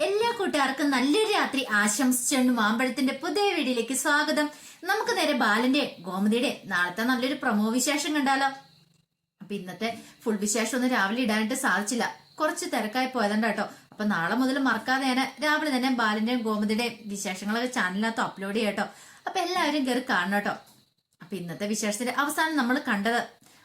എല്ലാ കൂട്ടുകാർക്കും നല്ലൊരു രാത്രി ആശംസിച്ചുകൊണ്ട് മാമ്പഴത്തിന്റെ പുതിയ വീഡിയോയിലേക്ക് സ്വാഗതം. നമുക്ക് നേരെ ബാലന്റെ ഗോമതിയുടെ നാളത്തെ നല്ലൊരു പ്രമോ വിശേഷം കണ്ടാലോ. അപ്പൊ ഇന്നത്തെ ഫുൾ വിശേഷം ഒന്നും രാവിലെ ഇടാനായിട്ട് സാധിച്ചില്ല. കുറച്ച് തിരക്കായി പോയതുണ്ട് കേട്ടോ അപ്പൊ നാളെ മുതൽ മറക്കാതെ ഞാൻ രാവിലെ തന്നെ ബാലന്റെയും ഗോമതിയുടെയും വിശേഷങ്ങളൊക്കെ ചാനലിനകത്ത് അപ്ലോഡ് ചെയ്യാം അപ്പൊ എല്ലാവരും കയറി കാണണം കേട്ടോ അപ്പൊ ഇന്നത്തെ വിശേഷത്തിന്റെ അവസാനം നമ്മൾ കണ്ടത്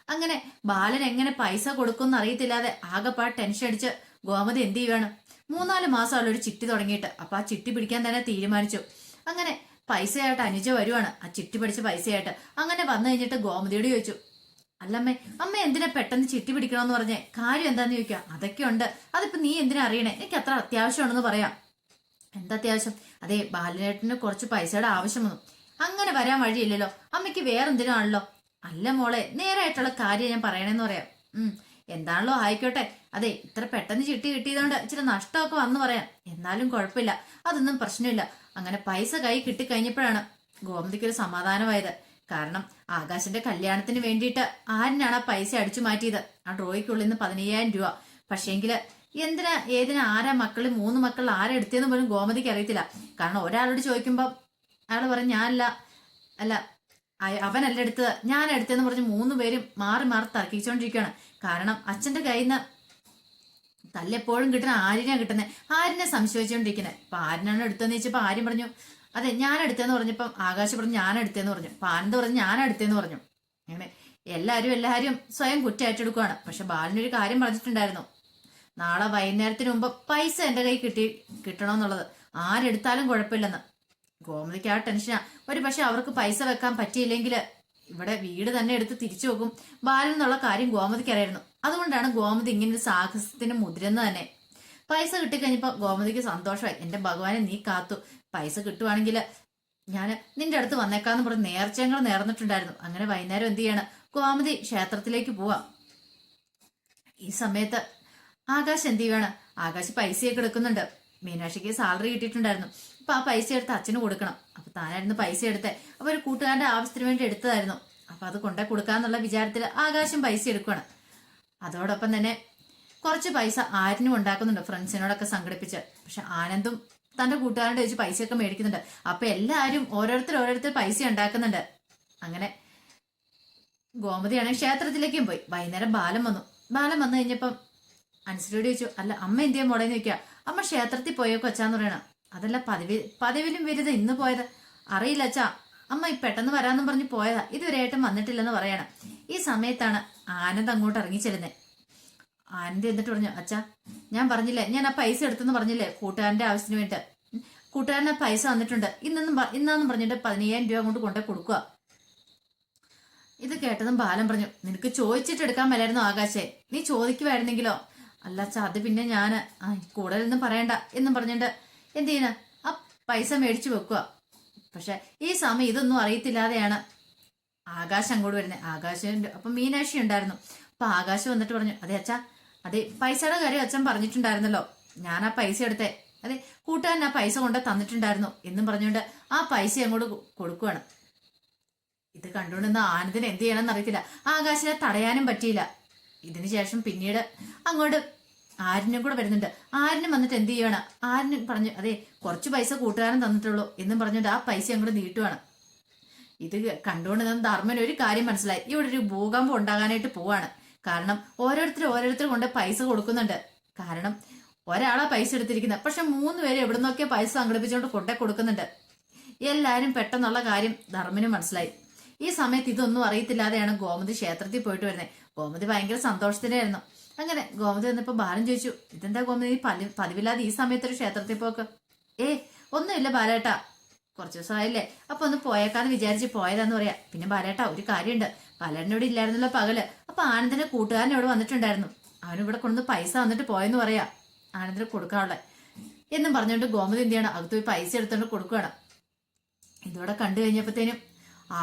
അങ്ങനെ ബാലൻ എങ്ങനെ പൈസ കൊടുക്കുമെന്ന് അറിയത്തില്ലാതെ ആകെപ്പാട് ടെൻഷൻ അടിച്ച് ഗോമതി എന്ത് ചെയ്യുവാണ്? മൂന്നാൽ മാസമുള്ള ഒരു ചിട്ടി തുടങ്ങിയിട്ട്. അപ്പൊ ആ ചിട്ടി പിടിക്കാൻ തന്നെ തീരുമാനിച്ചു. അങ്ങനെ പൈസയായിട്ട് അനുജ വരുവാണ്. ആ ചിട്ടി പിടിച്ച പൈസയായിട്ട്. അങ്ങനെ വന്നു കഴിഞ്ഞിട്ട് ഗോമതിയോട് ചോദിച്ചു അല്ലമ്മേ അമ്മ എന്തിനാ പെട്ടെന്ന് ചിട്ടി പിടിക്കണമെന്ന് പറഞ്ഞേ? കാര്യം എന്താന്ന് ചോദിക്കുക അതൊക്കെ ഉണ്ട്. അതിപ്പോ നീ എന്തിനാ അറിയണേ? എനിക്ക് അത്ര അത്യാവശ്യമാണെന്ന് പറയാം. എന്താ അത്യാവശ്യം? അതെ ബാലനേട്ടന് കുറച്ച് പൈസയുടെ ആവശ്യം വന്നു. അങ്ങനെ വരാൻ വഴിയില്ലല്ലോ. അമ്മയ്ക്ക് വേറെന്തിനാണല്ലോ? അല്ല മോളെ നേരായിട്ടുള്ള കാര്യം ഞാൻ പറയണേന്ന് പറയാം. ഉം എന്താണല്ലോ ആയിക്കോട്ടെ. അതെ ഇത്ര പെട്ടെന്ന് ചിട്ടി കിട്ടിയതുകൊണ്ട് ഇച്ചിരി നഷ്ടമൊക്കെ വന്നു പറയാം. എന്നാലും കുഴപ്പമില്ല. അതൊന്നും പ്രശ്നമില്ല. അങ്ങനെ പൈസ കൈ കിട്ടിക്കഴിഞ്ഞപ്പോഴാണ് ഗോമതിക്ക് ഒരു സമാധാനമായത്. കാരണം ആകാശിന്റെ കല്യാണത്തിന് വേണ്ടിയിട്ട് ആരിനാണ് ആ പൈസ അടിച്ചു മാറ്റിയത്? ആ ഡ്രോയ്ക്കുള്ളിൽ നിന്ന് പതിനയ്യായിരം രൂപ. പക്ഷേങ്കിൽ എന്തിനാ ഏതിനാ ആരാ മക്കൾ മൂന്ന് മക്കൾ ആരാ എടുത്തതെന്ന് പോലും ഗോമതിക്ക് അറിയത്തില്ല. കാരണം ഒരാളോട് ചോദിക്കുമ്പോൾ അയാൾ പറയും ഞാനല്ല അല്ല അയ- അല്ല എടുത്തത്? ഞാൻ എടുത്തതെന്ന് പറഞ്ഞ് മൂന്ന് പേരും മാറി മാറി തർക്കിച്ചുകൊണ്ടിരിക്കുകയാണ് കാരണം അച്ഛന്റെ കയ്യിൽ നിന്ന് തല്ലെപ്പോഴും കിട്ടുന്ന ആരിനാ കിട്ടുന്നത് ആരിനെ സംശയിച്ചുകൊണ്ടിരിക്കുന്നത് അപ്പൊ ആരിനാണ് എടുത്തതെന്ന് ചോദിച്ചപ്പോ ആര്യം പറഞ്ഞു അതെ ഞാൻ എടുത്തതെന്ന് പറഞ്ഞപ്പം ആകാശ പറഞ്ഞു ഞാൻ എടുത്തതെന്ന് പറഞ്ഞു. അപ്പൊ ആനന്ദ് പറഞ്ഞു ഞാൻ എടുത്തതെന്ന് പറഞ്ഞു. അങ്ങനെ എല്ലാവരും എല്ലാവരും സ്വയം കുറ്റം ഏറ്റെടുക്കുകയാണ് പക്ഷെ ബാലിനൊരു കാര്യം പറഞ്ഞിട്ടുണ്ടായിരുന്നു. നാളെ വൈകുന്നേരത്തിന് മുമ്പ് പൈസ എന്റെ കയ്യിൽ കിട്ടി കിട്ടണമെന്നുള്ളത് ആരെടുത്താലും കുഴപ്പമില്ലെന്ന്. ഗോമതിക്ക് ആ ടെൻഷനാ. ഒരു പക്ഷെ അവർക്ക് പൈസ വെക്കാൻ പറ്റിയില്ലെങ്കിൽ ഇവിടെ വീട് തന്നെ എടുത്ത് തിരിച്ചു പോകും ബാലൻ എന്നുള്ള കാര്യം ഗോമതിക്ക് അറിയായിരുന്നു. അതുകൊണ്ടാണ് ഗോമതി ഇങ്ങനെ ഒരു സാഹസത്തിന് മുതിരുന്നത് തന്നെ. പൈസ കിട്ടിക്കഴിഞ്ഞപ്പോ ഗോമതിക്ക് സന്തോഷമായി. എന്റെ ഭഗവാനെ നീ കാത്തു. പൈസ കിട്ടുവാണെങ്കിൽ ഞാൻ നിന്റെ അടുത്ത് വന്നേക്കാന്ന് പറഞ്ഞ് നേർച്ചങ്ങൾ നേർന്നിട്ടുണ്ടായിരുന്നു. അങ്ങനെ വൈകുന്നേരം എന്ത് ചെയ്യാണ്? ഗോമതി ക്ഷേത്രത്തിലേക്ക് പോവാം. ഈ സമയത്ത് ആകാശ് എന്ത് ചെയ്യുകയാണ് ആകാശ് പൈസയൊക്കെ എടുക്കുന്നുണ്ട്. മീനാക്ഷിക്ക് സാലറി കിട്ടിയിട്ടുണ്ടായിരുന്നു. അപ്പൊ ആ പൈസ എടുത്ത് അച്ഛന് കൊടുക്കണം. അപ്പൊ താനായിരുന്നു പൈസ എടുത്തേ. അപ്പൊ ഒരു കൂട്ടുകാരന്റെ ആവശ്യത്തിന് വേണ്ടി എടുത്തതായിരുന്നു. അപ്പൊ അത് കൊണ്ടേ കൊടുക്കാന്നുള്ള വിചാരത്തിൽ ആകാശം പൈസ എടുക്കുകയാണ് അതോടൊപ്പം തന്നെ കുറച്ച് പൈസ ആരിനും ഉണ്ടാക്കുന്നുണ്ട് ഫ്രണ്ട്സിനോടൊക്കെ സംഘടിപ്പിച്ച്. പക്ഷെ ആനന്ദും തന്റെ കൂട്ടുകാരന്റെ വെച്ച് പൈസയൊക്കെ മേടിക്കുന്നുണ്ട്. അപ്പൊ എല്ലാവരും ഓരോരുത്തർ ഓരോരുത്തർ പൈസ ഉണ്ടാക്കുന്നുണ്ട്. അങ്ങനെ ഗോമതിയാണെങ്കിൽ ക്ഷേത്രത്തിലേക്കും പോയി. വൈകുന്നേരം ബാലം വന്നു. ബാലം വന്നു കഴിഞ്ഞപ്പം അനുസരിയോട് ചോദിച്ചു അല്ല അമ്മ എന്തിയാ മോളേന്ന് ചോദിക്കുക അമ്മ ക്ഷേത്രത്തിൽ പോയോ കൊച്ചാന്ന് പറയണ. അതല്ല പതിവ് പതിവിലും വലുത് ഇന്ന് പോയത്. അറിയില്ല അച്ഛാ. അമ്മ ഈ പെട്ടെന്ന് വരാന്നും പറഞ്ഞ് പോയതാ. ഇതുവരെ ഇതുവരെയായിട്ടും വന്നിട്ടില്ലെന്ന് പറയണം. ഈ സമയത്താണ് ആനന്ദ് അങ്ങോട്ട് ഇറങ്ങി ചെല്ലുന്നത് ആനന്ദ് എന്നിട്ട് പറഞ്ഞു അച്ഛാ ഞാൻ പറഞ്ഞില്ലേ ഞാൻ ആ പൈസ എടുത്തെന്ന് പറഞ്ഞില്ലേ കൂട്ടുകാരന്റെ ആവശ്യത്തിന് വേണ്ടി കൂട്ടുകാരനെ പൈസ വന്നിട്ടുണ്ട് ഇന്നെന്നും ഇന്നാന്ന് പറഞ്ഞിട്ട് പതിനയ്യായിരം രൂപ അങ്ങോട്ട് കൊണ്ടേ കൊടുക്കുക ഇത് കേട്ടതും ബാലൻ പറഞ്ഞു നിനക്ക് ചോദിച്ചിട്ട് എടുക്കാൻ മേലായിരുന്നു ആകാശേ. നീ ചോദിക്കുമായിരുന്നെങ്കിലോ അല്ല അച്ഛാ അത് പിന്നെ ഞാൻ കൂടുതലൊന്നും പറയണ്ട എന്നും പറഞ്ഞിട്ട് എന്ത് ചെയ്യണ ആ പൈസ മേടിച്ചു വെക്കുക. പക്ഷെ ഈ സമയം ഇതൊന്നും അറിയത്തില്ലാതെയാണ്. ആകാശം അങ്ങോട്ട് വരുന്നത് ആകാശം അപ്പൊ മീനാക്ഷി ഉണ്ടായിരുന്നു. അപ്പൊ ആകാശം വന്നിട്ട് പറഞ്ഞു അതെ അച്ഛാ അതെ പൈസയുടെ കാര്യം അച്ഛൻ പറഞ്ഞിട്ടുണ്ടായിരുന്നല്ലോ. ഞാൻ ആ പൈസ എടുത്തേ. അതെ കൂട്ടുകാരൻ ആ പൈസ കൊണ്ട് തന്നിട്ടുണ്ടായിരുന്നു എന്നും പറഞ്ഞുകൊണ്ട് ആ പൈസ അങ്ങോട്ട് കൊടുക്കുകയാണ് ഇത് കണ്ടുകൊണ്ടിരുന്ന ആനന്ദിന് എന്ത് ചെയ്യണമെന്ന് അറിയത്തില്ല. ആകാശിനെ തടയാനും പറ്റിയില്ല. ഇതിനു ശേഷം പിന്നീട് അങ്ങോട്ട് ആരിനും കൂടെ വരുന്നുണ്ട്. ആരിനും വന്നിട്ട് എന്ത് ചെയ്യണം ആരിനും പറഞ്ഞു അതെ കുറച്ച് പൈസ കൂട്ടുകാരൻ തന്നിട്ടുള്ളൂ എന്നും പറഞ്ഞുകൊണ്ട് ആ പൈസ അങ്ങോട്ട് നീട്ടുവാണ്. ഇത് കണ്ടുകൊണ്ട് നിന്ന് ധർമ്മൻ ഒരു കാര്യം മനസ്സിലായി. ഇവിടെ ഒരു ഭൂകമ്പം ഉണ്ടാകാനായിട്ട് പോവാണ്. കാരണം ഓരോരുത്തർ ഓരോരുത്തർ കൊണ്ട് പൈസ കൊടുക്കുന്നുണ്ട്. കാരണം ഒരാളാ പൈസ എടുത്തിരിക്കുന്നത്. പക്ഷെ മൂന്ന് പേര് എവിടെ നിന്നൊക്കെ പൈസ സംഘടിപ്പിച്ചുകൊണ്ട് കൊണ്ടേ കൊടുക്കുന്നുണ്ട്. എല്ലാവരും പെട്ടെന്നുള്ള കാര്യം ധർമ്മന് മനസ്സിലായി. ഈ സമയത്ത് ഇതൊന്നും അറിയത്തില്ലാതെയാണ് ഗോമതി ക്ഷേത്രത്തിൽ പോയിട്ട് വരുന്നത്. ഗോമതി ഭയങ്കര സന്തോഷത്തിലായിരുന്നു. അങ്ങനെ ഗോമതി വന്നപ്പോ ബാലൻ ചോദിച്ചു ഇതെന്താ ഗോമതി പതി പതിവില്ലാതെ ഈ സമയത്തൊരു ക്ഷേത്രത്തിൽ പോക്ക്? ഏ ഒന്നുമില്ല ബാലേട്ട. കുറച്ച് ദിവസമായില്ലേ അപ്പൊ ഒന്ന് പോയേക്കാന്ന് വിചാരിച്ച് പോയതാന്ന് പറയാ. പിന്നെ ബാലേട്ട ഒരു കാര്യമുണ്ട് ബാലേട്ടനോട് ഇല്ലായിരുന്നല്ലോ പകൽ. അപ്പൊ ആനന്ദന്റെ കൂട്ടുകാരൻ ഇവിടെ വന്നിട്ടുണ്ടായിരുന്നു. അവനിവിടെ കൊണ്ടുവന്ന് പൈസ വന്നിട്ട് പോയെന്ന് പറയാ. ആനന്ദിന് കൊടുക്കാനുള്ള. എന്നും പറഞ്ഞുകൊണ്ട് ഗോമതി എന്ത് ചെയ്യണം? അകത്ത് പോയി പൈസ എടുത്തോണ്ട് കൊടുക്കുകയാണ് ഇതോടെ കണ്ടു കഴിഞ്ഞപ്പോഴത്തേനും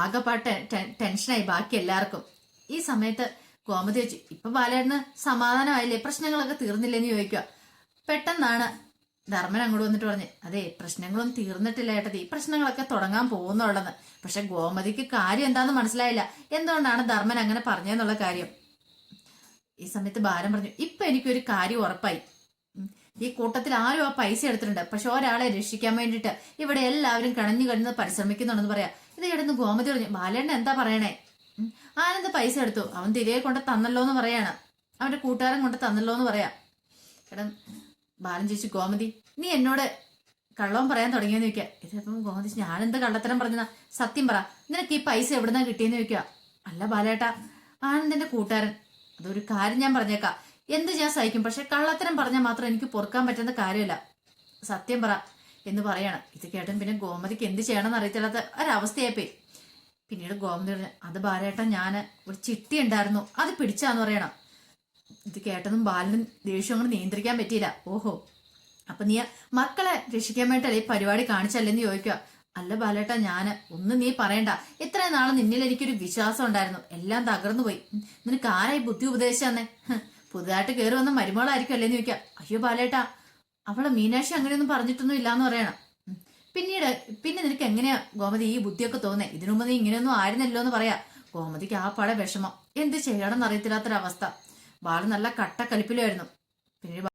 ആകെപ്പാട്ട് ടെൻഷനായി ബാക്കി എല്ലാവർക്കും. ഈ സമയത്ത് ഗോമതി വെച്ചു ഇപ്പൊ ബാലേട്ടന് സമാധാനമായില്ലേ? പ്രശ്നങ്ങളൊക്കെ തീർന്നില്ലെന്ന് ചോദിക്കുക പെട്ടെന്നാണ് ധർമ്മൻ അങ്ങോട്ട് വന്നിട്ട് പറഞ്ഞു അതെ പ്രശ്നങ്ങളും തീർന്നിട്ടില്ല ഈ പ്രശ്നങ്ങളൊക്കെ തുടങ്ങാൻ പോകുന്നുള്ളതെന്ന് പക്ഷെ ഗോമതിക്ക് കാര്യം എന്താന്ന് മനസ്സിലായില്ല. എന്തുകൊണ്ടാണ് ധർമ്മൻ അങ്ങനെ പറഞ്ഞതെന്നുള്ള കാര്യം? ഈ സമയത്ത് ബാലൻ പറഞ്ഞു ഇപ്പൊ എനിക്കൊരു കാര്യം ഉറപ്പായി. ഈ കൂട്ടത്തിൽ ആരും ആ പൈസ എടുത്തിട്ടുണ്ട്. പക്ഷെ ഒരാളെ രക്ഷിക്കാൻ വേണ്ടിയിട്ട് ഇവിടെ എല്ലാവരും കണഞ്ഞു കഴിഞ്ഞ് പരിശ്രമിക്കുന്നുണ്ടെന്ന് പറയാം. ഇത് കിടന്ന് ഗോമതി പറഞ്ഞു ബാലേണ്ണ എന്താ പറയണേ? ആനന്ദ് പൈസ എടുത്തു? അവൻ തിരികെ കൊണ്ട് തന്നല്ലോ എന്ന് പറയാണ്. അവന്റെ കൂട്ടുകാരൻ കൊണ്ട് തന്നല്ലോ എന്ന് പറയാം. എടാ ബാലൻ ചേച്ചി ഗോമതി നീ എന്നോട് കള്ളവും പറയാൻ തുടങ്ങിയെന്ന് ചോദിക്കുക ഇതിപ്പം ഗോമതി ഞാനെന്ത് കള്ളത്തരം പറഞ്ഞതാ? സത്യം പറ. നിനക്ക് ഈ പൈസ എവിടുന്നാ കിട്ടിയെന്ന് ചോദിക്കുക അല്ല ബാലേട്ടാ ആനന്ദിന്റെ കൂട്ടുകാരൻ. അതൊരു കാര്യം ഞാൻ പറഞ്ഞേക്കാം. എന്ത് ഞാൻ സഹിക്കും? പക്ഷെ കള്ളത്തരം പറഞ്ഞാൽ മാത്രം എനിക്ക് പൊറുക്കാൻ പറ്റുന്ന കാര്യമല്ല. സത്യം പറ എന്ന് പറയണം. ഇത് കേട്ടും പിന്നെ ഗോമതിക്ക് എന്ത് ചെയ്യണമെന്ന് അറിയത്തില്ലാത്ത ഒരവസ്ഥയായിപ്പോയി. പിന്നീട് പറഞ്ഞു അത് ബാലേട്ടൻ ഞാൻ ഒരു ചിട്ടി ഉണ്ടായിരുന്നു അത് പിടിച്ചാന്ന് പറയണം. ഇത് കേട്ടതും ബാലനും ദേഷ്യം അങ്ങോട്ട് നിയന്ത്രിക്കാൻ പറ്റിയില്ല. ഓഹോ അപ്പൊ നീ മക്കളെ രക്ഷിക്കാൻ വേണ്ടിട്ടല്ലേ ഈ പരിപാടി കാണിച്ചല്ലെന്ന് ചോദിക്കുക. അല്ല ബാലേട്ട ഞാൻ ഒന്നും നീ പറയണ്ട. ഇത്രയും നാളെ നിന്നിൽ എനിക്കൊരു വിശ്വാസം ഉണ്ടായിരുന്നു. എല്ലാം തകർന്നു പോയി. നിനക്ക് ആരായി ബുദ്ധി ഉപദേശിച്ചെന്നെ? പുതുതായിട്ട് കയറി വന്ന മരുമകളായിരിക്കും അല്ലേന്ന് ചോദിക്കുക. അയ്യോ ബാലേട്ട അവളെ മീനാക്ഷി അങ്ങനെയൊന്നും പറഞ്ഞിട്ടൊന്നും ഇല്ലാന്ന് പറയണം. പിന്നീട് പിന്നെ നിനക്ക് എങ്ങനെയാ ഗോമതി ഈ ബുദ്ധിയൊക്കെ തോന്നേ ഇതിനു മുമ്പ് നീ ഇങ്ങനെയൊന്നും ആയിരുന്നല്ലോ എന്ന് പറയാ. ഗോമതിക്ക് ആ പട വിഷമം. എന്ത് ചെയ്യണമെന്ന് അറിയത്തില്ലാത്തൊരവസ്ഥ. ബാല നല്ല കട്ടക്കലിപ്പിലായിരുന്നു. പിന്നെ ബാ-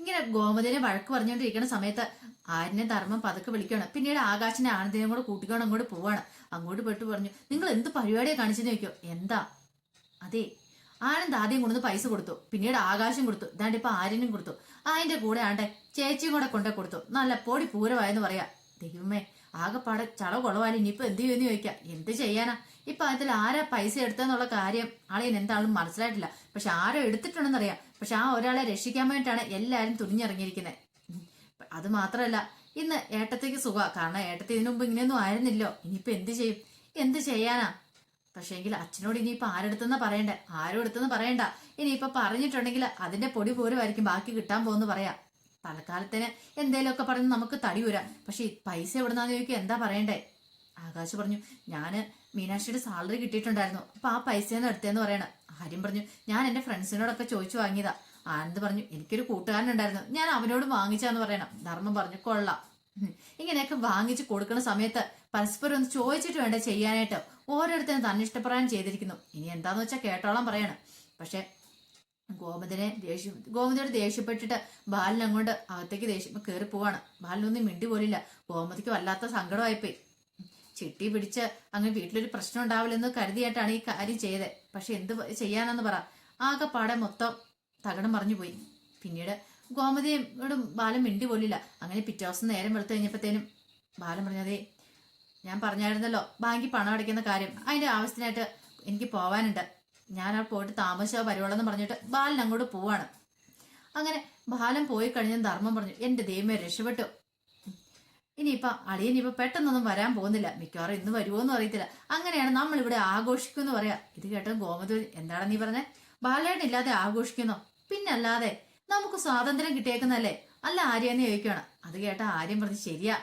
ഇങ്ങനെ ഗോമതിനെ വഴക്ക് പറഞ്ഞുകൊണ്ടിരിക്കുന്ന സമയത്ത് ആരിനെ ധർമ്മം പതുക്കെ വിളിക്കുകയാണ്. പിന്നീട് ആകാശിനെ ആനന്ദിനെയും കൂടെ കൂട്ടിക്കൊണ്ട് അങ്ങോട്ട് പോവാണ്. അങ്ങോട്ട് പെട്ടു പറഞ്ഞു നിങ്ങൾ എന്ത് പരിപാടിയാണ് കാണിച്ചെന്ന് ചോദിക്കോ? എന്താ? അതെ ആനന്ദ് ആദ്യം കൊണ്ടുവന്ന് പൈസ കൊടുത്തു. പിന്നീട് ആകാശം കൊടുത്തു. ഇതാണ്ട് ഇപ്പൊ ആര്യനും കൊടുത്തു. അതിന്റെ കൂടെ ആണ്ട് ചേച്ചിയും കൂടെ കൊണ്ടേ കൊടുത്തു. നല്ല പൊടി പൂരമായെന്ന് പറയാ. ദൈവമേ ആകെപ്പാടെ ചള കുളവാൽ. ഇനിയിപ്പോ എന്ത് ചെയ്യുമെന്ന് ചോദിക്കാം. എന്ത് ചെയ്യാനാ? ഇപ്പൊ അതിൽ ആരാ പൈസ എടുത്തെന്നുള്ള കാര്യം ആളെയും എന്താണെന്ന് മനസ്സിലായിട്ടില്ല. പക്ഷെ ആരോ എടുത്തിട്ടുണ്ടെന്നറിയാം പക്ഷെ ആ ഒരാളെ രക്ഷിക്കാൻ വേണ്ടിയിട്ടാണ് എല്ലാരും തുനിഞ്ഞിറങ്ങിയിരിക്കുന്നത് അത് മാത്രമല്ല ഇന്ന് ഏട്ടത്തേക്ക് സുഖ. കാരണം ഏട്ടത്തി ഇതിനു മുമ്പ് ഇങ്ങനെയൊന്നും ആയിരുന്നില്ലോ. ഇനിയിപ്പോ എന്ത് ചെയ്യും? എന്ത് ചെയ്യാനാ? പക്ഷേങ്കിൽ അച്ഛനോട് ഇനിയിപ്പോ ആരെടുത്തെന്ന് പറയണ്ട? ആരും എടുത്തെന്ന് പറയണ്ട. ഇനിയിപ്പോ പറഞ്ഞിട്ടുണ്ടെങ്കിൽ അതിന്റെ പൊടി പോരുമായിരിക്കും ബാക്കി കിട്ടാൻ പോകുന്നു പറയാം. തൽക്കാലത്തിന് എന്തേലൊക്കെ പറഞ്ഞ് നമുക്ക് തടി വരാം പക്ഷെ പൈസ എവിടുന്നാന്ന് ചോദിക്കുക എന്താ പറയണ്ടേ? ആകാശ് പറഞ്ഞു ഞാൻ മീനാക്ഷിയുടെ സാലറി കിട്ടിയിട്ടുണ്ടായിരുന്നു. അപ്പൊ ആ പൈസയെന്ന് എടുത്തേന്ന് പറയണം. ആര്യം പറഞ്ഞു ഞാൻ എന്റെ ഫ്രണ്ട്സിനോടൊക്കെ ചോദിച്ചു വാങ്ങിയതാ. ആനന്ദ് പറഞ്ഞു എനിക്കൊരു കൂട്ടുകാരൻ ഉണ്ടായിരുന്നു ഞാൻ അവനോട് വാങ്ങിച്ചാന്ന് പറയണം. ധർമ്മം പറഞ്ഞു കൊള്ളാം. ഇങ്ങനെയൊക്കെ വാങ്ങിച്ചു കൊടുക്കുന്ന സമയത്ത് പരസ്പരം ഒന്ന് ചോദിച്ചിട്ട് വേണ്ട ചെയ്യാനായിട്ട് ഓരോരുത്തരും തന്നിഷ്ടപ്രായം ചെയ്തിരിക്കുന്നു. ഇനി എന്താന്ന് വെച്ചാൽ കേട്ടോളം പറയണം. പക്ഷെ ഗോമതിനെ ദേഷ്യം ഗോമതിയോട് ദേഷ്യപ്പെട്ടിട്ട് ബാലൻ അങ്ങോട്ട് അകത്തേക്ക് ദേഷ്യം കയറി പോവാണ്. ബാലനൊന്നും മിണ്ടി പോലില്ല. ഗോമതിക്ക് വല്ലാത്ത സങ്കടമായിപ്പോയി. ചിട്ടി പിടിച്ച് അങ്ങ് വീട്ടിലൊരു പ്രശ്നം ഉണ്ടാവില്ലെന്ന് കരുതിയായിട്ടാണ് ഈ കാര്യം ചെയ്തത് പക്ഷെ എന്ത് ചെയ്യാനെന്ന് പറ. ആകെപ്പാടെ മൊത്തം തകടം പറഞ്ഞു പോയി. പിന്നീട് ഗോമതിയോടും ബാലൻ മിണ്ടി പോലില്ല. അങ്ങനെ പിറ്റേ ദിവസം നേരം വെളുത്ത് കഴിഞ്ഞപ്പോഴത്തേനും ബാലൻ പറഞ്ഞതേ ഞാൻ പറഞ്ഞായിരുന്നല്ലോ ബാങ്കിൽ പണം അടയ്ക്കുന്ന കാര്യം. അതിന്റെ ആവശ്യത്തിനായിട്ട് എനിക്ക് പോവാനുണ്ട്. ഞാൻ അവിടെ പോയിട്ട് താമസിച്ചോ വരുവോളെന്ന് പറഞ്ഞിട്ട് ബാലൻ അങ്ങോട്ട് പോവാണ്. അങ്ങനെ ബാലൻ പോയി കഴിഞ്ഞ ധർമ്മം പറഞ്ഞു എന്റെ ദൈവമേ രക്ഷപ്പെട്ടു. ഇനിയിപ്പൊ അളിയൻ ഇപ്പൊ പെട്ടെന്നൊന്നും വരാൻ പോകുന്നില്ല. മിക്കവാറും ഇന്ന് വരുമോന്നും അറിയത്തില്ല. അങ്ങനെയാണ് നമ്മൾ ഇവിടെ ആഘോഷിക്കുമെന്ന് പറയാ. ഇത് കേട്ട ഗോമതി എന്താണ് നീ പറഞ്ഞേ? ബാലേട്ടൻ ഇല്ലാതെ ആഘോഷിക്കുന്നോ? പിന്നല്ലാതെ നമുക്ക് സ്വാതന്ത്ര്യം കിട്ടിയേക്കുന്നല്ലേ അല്ല ആര്യെന്ന് ചോദിക്കുകയാണ് അത് കേട്ട ആര്യം പറഞ്ഞ് ശരിയാ.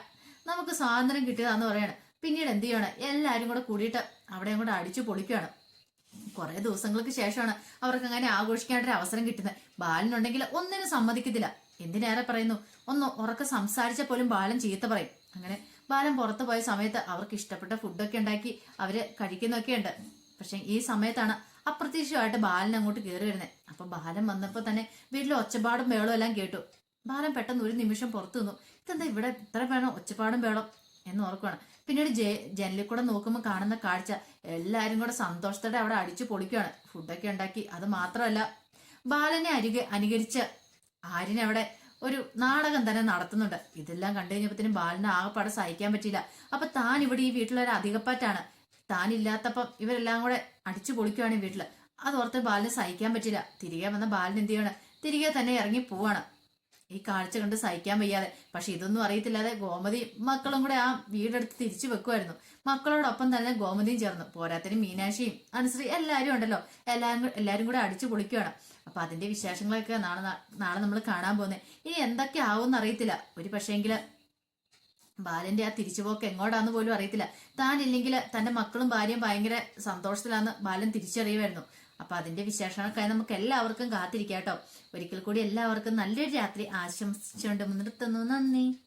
നമുക്ക് സ്വാതന്ത്ര്യം കിട്ടിയതാന്ന് പറയാണ്. പിന്നീട് എന്ത് ചെയ്യണം? എല്ലാരും കൂടെ കൂടിയിട്ട് അവിടെ കൂടെ അടിച്ചു പൊളിക്കുകയാണ്. കുറെ ദിവസങ്ങൾക്ക് ശേഷമാണ് അവർക്ക് അങ്ങനെ ആഘോഷിക്കാനൊരു അവസരം കിട്ടുന്നത്. ബാലനുണ്ടെങ്കിൽ ഒന്നിനും സമ്മതിക്കത്തില്ല. എന്തിനേറെ പറയുന്നു? ഒന്ന് ഉറക്കെ സംസാരിച്ച പോലും ബാലൻ ചീത്ത പറയും. അങ്ങനെ ബാലൻ പുറത്തു പോയ സമയത്ത് അവർക്ക് ഇഷ്ടപ്പെട്ട ഫുഡൊക്കെ ഉണ്ടാക്കി അവർ കഴിക്കുന്നൊക്കെ ഉണ്ട്. പക്ഷെ ഈ സമയത്താണ് അപ്രതീക്ഷിതമായിട്ട് ബാലൻ അങ്ങോട്ട് കയറി വരുന്നത്. അപ്പൊ ബാലൻ വന്നപ്പോൾ തന്നെ വീട്ടിൽ ഒച്ചപ്പാടും ബേളും എല്ലാം കേട്ടു. ബാലൻ പെട്ടെന്ന് ഒരു നിമിഷം പുറത്തു നിന്നു. ഇതെന്താ ഇവിടെ ഇത്ര വേണം? ഒച്ചപ്പാടും വേളം എന്ന് ഓർക്കുകയാണ് പിന്നീട് ജെ ജനലിൽ കൂടെ നോക്കുമ്പോൾ കാണുന്ന കാഴ്ച എല്ലാവരും കൂടെ സന്തോഷത്തോടെ അവിടെ അടിച്ചു പൊളിക്കുകയാണ് ഫുഡൊക്കെ ഉണ്ടാക്കി. അത് മാത്രമല്ല ബാലനെ അരികെ അനുകരിച്ച് ആര്യനെ അവിടെ ഒരു നാടകം തന്നെ നടത്തുന്നുണ്ട്. ഇതെല്ലാം കണ്ടു കഴിഞ്ഞപ്പോഴത്തേനും ബാലന് ആകെപ്പാടെ സഹിക്കാൻ പറ്റിയില്ല. അപ്പൊ താൻ ഇവിടെ ഈ വീട്ടിലൊരു അധികപ്പറ്റാണ്. താൻ ഇല്ലാത്തപ്പം ഇവരെല്ലാം കൂടെ അടിച്ചു പൊളിക്കുകയാണ് വീട്ടിൽ അതോർത്ത് ബാലിന് സഹിക്കാൻ പറ്റില്ല തിരികെ വന്ന ബാലൻ എന്ത് ചെയ്യാണ്? തിരികെ തന്നെ ഇറങ്ങി പോവാണ്. ഈ കാഴ്ച കണ്ട് സഹിക്കാൻ വയ്യാതെ. പക്ഷെ ഇതൊന്നും അറിയത്തില്ലാതെ ഗോമതി മക്കളും കൂടെ ആ വീടെടുത്ത് തിരിച്ചു വെക്കുമായിരുന്നു മക്കളോടൊപ്പം തന്നെ ഗോമതിയും ചേർന്നു. പോരാത്തിന് മീനാക്ഷിയും അനുശ്രീ എല്ലാവരും ഉണ്ടല്ലോ. എല്ലാവരും എല്ലാരും കൂടെ അടിച്ചു പൊളിക്കുകയാണ് അപ്പൊ അതിന്റെ വിശേഷങ്ങളൊക്കെ നാളെ നാളെ നമ്മൾ കാണാൻ പോകുന്നത് ഇനി എന്തൊക്കെ ആവും അറിയത്തില്ല. ഒരു പക്ഷേങ്കിൽ ബാലന്റെ ആ തിരിച്ചുപോക്ക് എങ്ങോട്ടാന്ന് പോലും അറിയത്തില്ല. താൻ ഇല്ലെങ്കിൽ തന്റെ മക്കളും ഭാര്യയും ഭയങ്കര സന്തോഷത്തിലാന്ന് ബാലൻ തിരിച്ചറിയുമായിരുന്നു അപ്പൊ അതിന്റെ വിശേഷങ്ങൾക്കായി നമുക്ക് എല്ലാവർക്കും കാത്തിരിക്കാം കേട്ടോ. ഒരിക്കൽ കൂടി എല്ലാവർക്കും നല്ലൊരു രാത്രി ആശംസിച്ചുകൊണ്ട് നിർത്തുന്നു. നന്ദി.